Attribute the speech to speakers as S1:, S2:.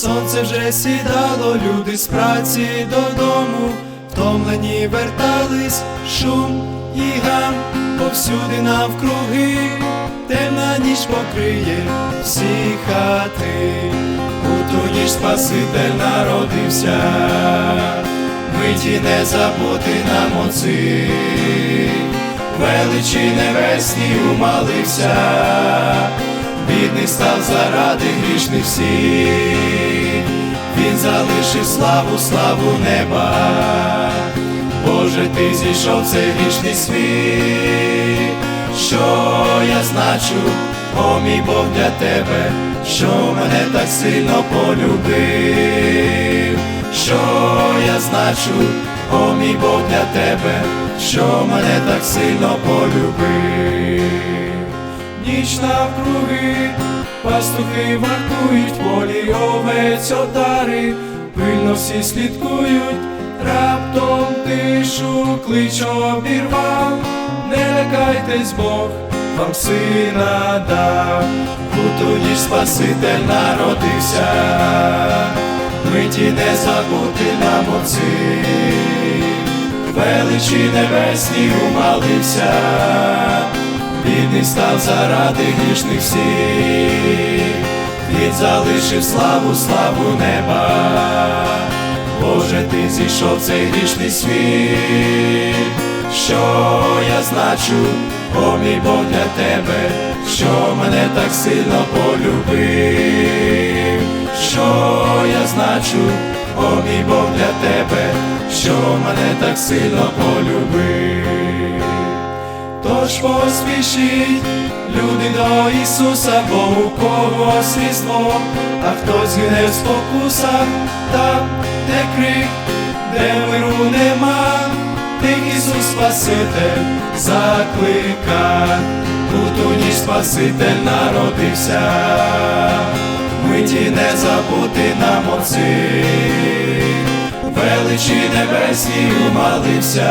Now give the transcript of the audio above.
S1: сонце вже сідало, люди з праці додому, втомлені вертались, шум і гам, повсюди навкруги, темна ніч покриє всі хати, у ту ніч Спаситель народився, миті не забути нам оци, величі небесні умалився. Бідний став заради грішних всіх, він залишив славу, славу неба, Боже, ти зійшов в цей грішний світ, що я значу, о мій Бог для тебе, що мене так сильно полюбив, що я значу, о мій Бог для тебе, що мене так сильно полюбив ніч навкруги, пастухи вартують, полі овець отари, пильно всі слідкують, раптом тишу клич обірвав, не лякайтесь Бог, вам сина дав, у ту ніч Спаситель народився, миті не забути нам отці, величі небесні умалився бідний став заради грішних всіх, він залишив славу, славу неба, Боже, ти зійшов цей грішний світ, що я значу, о мій Бог для тебе, що мене так сильно полюбив, що я значу, о мій Бог для тебе, що мене так сильно полюбив. Тож поспішіть, люди до Ісуса, бо у когось різдво, а хтось гине в спокусах, там, де крик, де миру нема, тих Ісус Спаситель заклика, у ту ніч Спаситель народився, миті не забути нам оці, величі небесні умалився